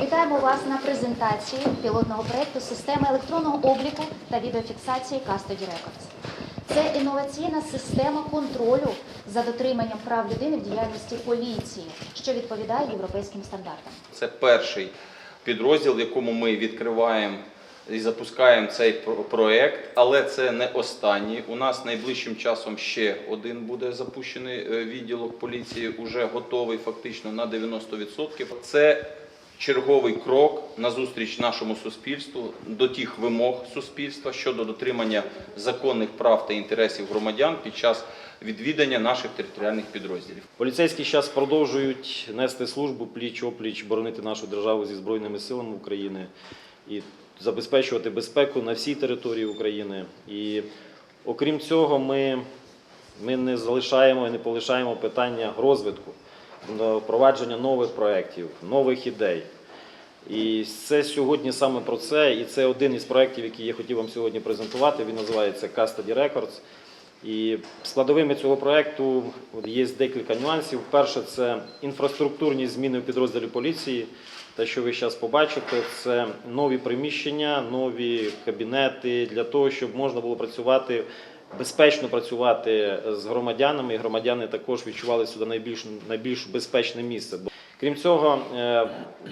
Вітаємо вас на презентації пілотного проєкту системи електронного обліку та відеофіксації Custody Records. Це інноваційна система контролю за дотриманням прав людини в діяльності поліції, що відповідає європейським стандартам. Це перший підрозділ, в якому ми відкриваємо і запускаємо цей про- проект, але це не останній. У нас найближчим часом ще один буде запущений е, відділок поліції, уже готовий фактично на 90%. Це черговий крок назустріч нашому суспільству до тих вимог суспільства щодо дотримання законних прав та інтересів громадян під час відвідання наших територіальних підрозділів. Поліцейські зараз продовжують нести службу пліч-опліч, боронити нашу державу зі Збройними силами України і забезпечувати безпеку на всій території України. І окрім цього, ми, ми не залишаємо і не полишаємо питання розвитку, впровадження нових проєктів, нових ідей. І це сьогодні саме про це. І це один із проєктів, який я хотів вам сьогодні презентувати. Він називається Custody Records. І складовими цього проєкту є декілька нюансів. Перше, це інфраструктурні зміни в підрозділі поліції. Те, що ви зараз побачите, це нові приміщення, нові кабінети для того, щоб можна було працювати, безпечно працювати з громадянами. І громадяни також відчували сюди найбільш, найбільш безпечне місце. Крім цього, е,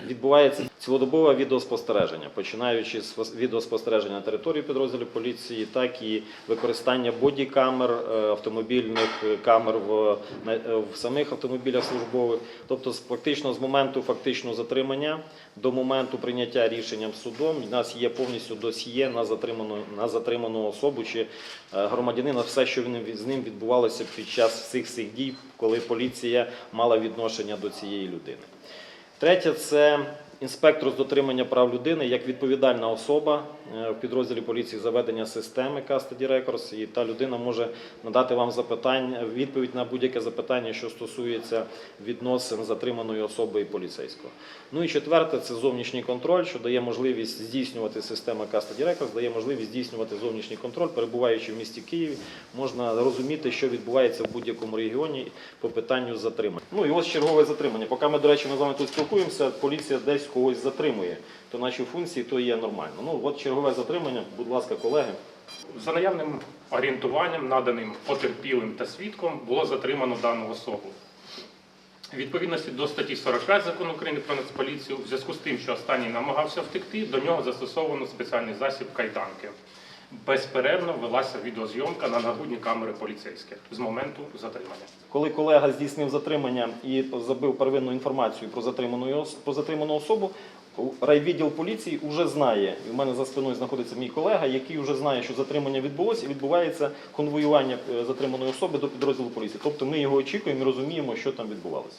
відбувається цілодобове відеоспостереження, починаючи з відеоспостереження на території підрозділів поліції, так і використання бодікамер, е, автомобільних камер в, в самих автомобілях службових. Тобто, фактично з моменту фактичного затримання до моменту прийняття рішенням судом у нас є повністю досьє на затриману на затриману особу чи е, громадянина, все, що він- з ним відбувалося під час всіх цих дій, коли поліція мала відношення до цієї людини. Третє це інспектор з дотримання прав людини як відповідальна особа е, в підрозділі поліції за ведення системи Custody Records, і та людина може надати вам запитання, відповідь на будь-яке запитання, що стосується відносин затриманої особи і поліцейського. Ну і четверте це зовнішній контроль, що дає можливість здійснювати система Custody Records, дає можливість здійснювати зовнішній контроль, перебуваючи в місті Києві, можна розуміти, що відбувається в будь-якому регіоні по питанню затримання. Ну і ось чергове затримання. Поки ми, до речі, ми з вами тут спілкуємося, поліція десь когось затримує, то наші функції то є нормально. Ну от чергове затримання, будь ласка, колеги. За наявним орієнтуванням, наданим потерпілим та свідком, було затримано дану особу. Відповідності до статті 45 закону України про Нацполіцію, в зв'язку з тим, що останній намагався втекти, до нього застосовано спеціальний засіб кайданки. Безперервно велася відеозйомка на нагрудні камери поліцейських з моменту затримання. Коли колега здійснив затримання і забив первинну інформацію про затриману, про затриману особу, райвідділ поліції вже знає, і в мене за спиною знаходиться мій колега, який вже знає, що затримання відбулося і відбувається конвоювання е, затриманої особи до підрозділу поліції. Тобто ми його очікуємо і розуміємо, що там відбувалося.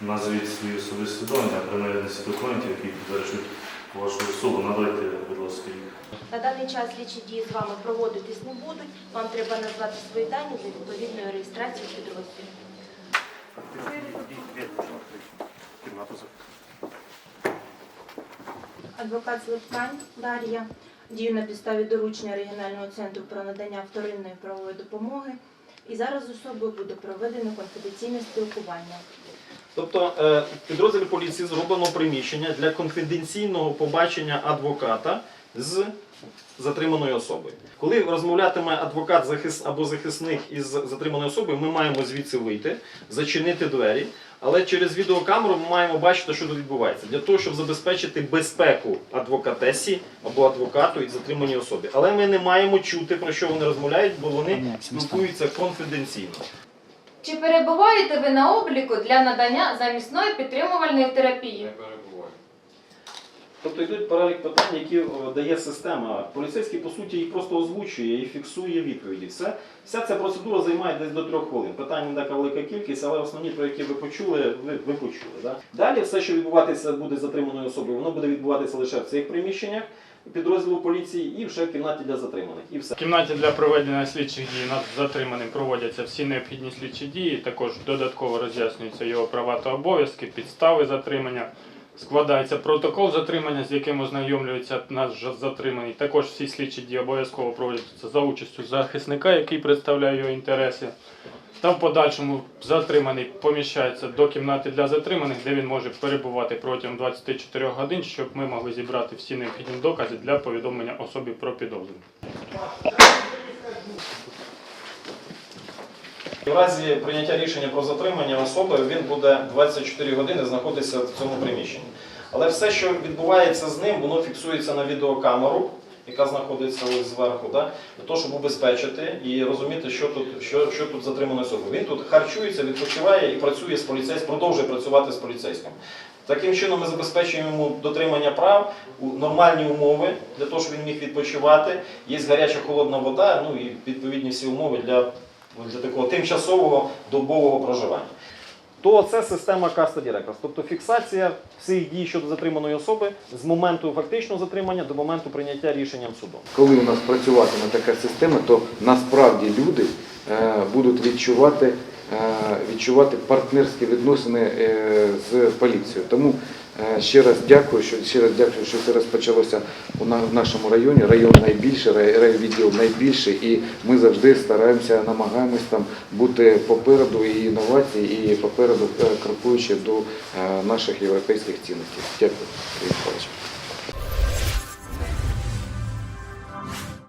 Назвіть свої особисті дані, а при наявності документів, які підтверджують вашу особу, надайте. На даний час слідчі дії з вами проводитись не будуть. Вам треба назвати свої дані для відповідної реєстрації в підрозділі. Адвокат Злепкань Дар'я дію на підставі доручення регіонального центру про надання вторинної правової допомоги. І зараз з особою буде проведено конфіденційне спілкування. Тобто е, в підрозділі поліції зроблено приміщення для конфіденційного побачення адвоката з затриманою особою. Коли розмовлятиме адвокат захис або захисник із затриманою особою, ми маємо звідси вийти, зачинити двері. Але через відеокамеру ми маємо бачити, що тут відбувається, для того, щоб забезпечити безпеку адвокатесі або адвокату і затриманій особі. Але ми не маємо чути, про що вони розмовляють, бо вони спілкуються конфіденційно. Чи перебуваєте ви на обліку для надання замісної підтримувальної терапії? Тобто йдуть перелік питань, які дає система. Поліцейський, по суті, їх просто озвучує і фіксує відповіді. Все, вся ця процедура займає десь до трьох хвилин. Питань не така велика кількість, але основні, про які ви почули, ви, ви почули. Да? Далі все, що відбуватися буде затриманою особою, воно буде відбуватися лише в цих приміщеннях підрозділу поліції і вже в кімнаті для затриманих. І все. В кімнаті для проведення слідчих дій над затриманим проводяться всі необхідні слідчі дії. Також додатково роз'яснюються його права та обов'язки, підстави затримання. Складається протокол затримання, з яким ознайомлюється наш затриманий. Також всі слідчі дії обов'язково проводяться за участю захисника, який представляє його інтереси. Та в подальшому затриманий поміщається до кімнати для затриманих, де він може перебувати протягом 24 годин, щоб ми могли зібрати всі необхідні докази для повідомлення особі про підозру. В разі прийняття рішення про затримання особи він буде 24 години знаходитися в цьому приміщенні. Але все, що відбувається з ним, воно фіксується на відеокамеру, яка знаходиться ось зверху, да? для того, щоб убезпечити і розуміти, що тут, що, що тут затримано особа. Він тут харчується, відпочиває і працює з поліцейським, продовжує працювати з поліцейським. Таким чином ми забезпечуємо йому дотримання прав, нормальні умови для того, щоб він міг відпочивати. Є гаряча холодна вода, ну і відповідні всі умови для для такого тимчасового добового проживання. То це система Каста Дірекас, тобто фіксація всіх дій щодо затриманої особи з моменту фактичного затримання до моменту прийняття рішенням судом. Коли у нас працюватиме така система, то насправді люди е, будуть відчувати, е, відчувати партнерські відносини е, з поліцією. Тому ще раз дякую, що ще раз дякую, що це розпочалося в нашому районі. Район найбільший, рай- райвідділ найбільший, і ми завжди стараємося, намагаємось там бути попереду і інновацій, і попереду е, крокуючи до е, наших європейських цінностей. Дякую, Сергій.